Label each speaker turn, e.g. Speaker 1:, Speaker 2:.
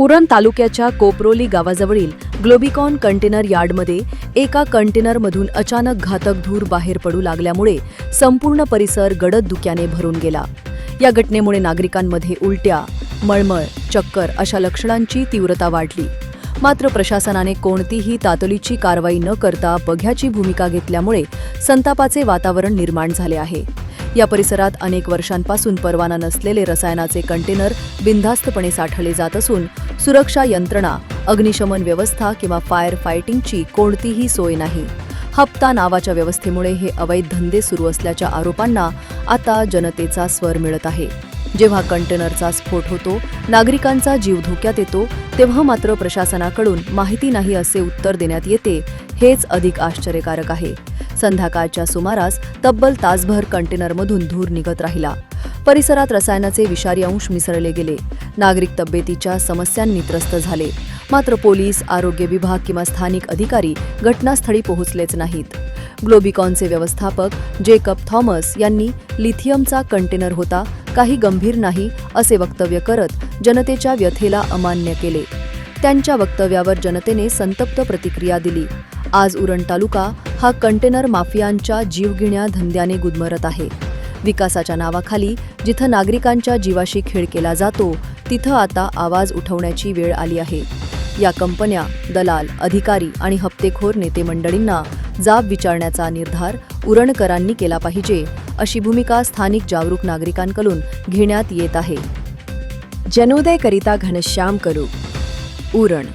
Speaker 1: उरण तालुक्याच्या कोपरोली गावाजवळील ग्लोबिकॉन कंटेनर यार्डमध्ये एका कंटेनरमधून अचानक घातक धूर बाहेर पडू लागल्यामुळे संपूर्ण परिसर गडद धुक्याने भरून गेला. या घटनेमुळे नागरिकांमध्ये उलट्या मळमळ चक्कर अशा लक्षणांची तीव्रता वाढली. मात्र प्रशासनाने कोणतीही तातडीची कारवाई न करता बघ्याची भूमिका घेतल्यामुळे संतापाचे वातावरण निर्माण झाले आहे. या परिसरात अनेक वर्षांपासून परवाना नसलेले रसायनाचे कंटेनर बिनधास्तपणे साठवले जात असून सुरक्षा यंत्रणा अग्निशमन व्यवस्था किंवा फायर फायटिंगची कोणतीही सोय नाही. हप्ता नावाच्या व्यवस्थेमुळे हे अवैध धंदे सुरू असल्याच्या आरोपांना आता जनतेचा स्वर मिळत आहे. जेव्हा कंटेनरचा स्फोट होतो नागरिकांचा जीव धोक्यात येतो तेव्हा मात्र प्रशासनाकडून माहिती नाही असे उत्तर देण्यात येते हेच अधिक आश्चर्यकारक आहे. संध्याकाळच्या सुमारास तब्बल तासभर कंटेनरमधून धूर निघत राहिला. परिसरात रसायनाचे विषारी अंश मिसळले गेले. नागरिक तब्येतीच्या समस्यांनी त्रस्त झाले. मात्र पोलीस आरोग्य विभाग किंवा स्थानिक अधिकारी घटनास्थळी पोहोचलेच नाहीत. ग्लोबिकॉनचे व्यवस्थापक जेकब थॉमस यांनी लिथियमचा कंटेनर होता काही गंभीर नाही असे वक्तव्य करत जनतेच्या व्यथेला अमान्य केले. त्यांच्या वक्तव्यावर जनतेने संतप्त प्रतिक्रिया दिली. आज उरण तालुका हा कंटेनर माफियांच्या जीवगिण्या धंद्याने गुदमरत आहे. विकासाच्या नावाखाली जिथं नागरिकांच्या जीवाशी खेळ केला जातो तिथं आता आवाज उठवण्याची वेळ आली आहे. या कंपन्या दलाल अधिकारी आणि हप्तेखोर नेते मंडळींना जाब विचारण्याचा निर्धार उरणकरांनी केला पाहिजे. अशी भूमिका स्थानिक जागरूक नागरिकांकडून घेण्यात येत आहे. जनोदयकरिता घनश्याम करू. उरण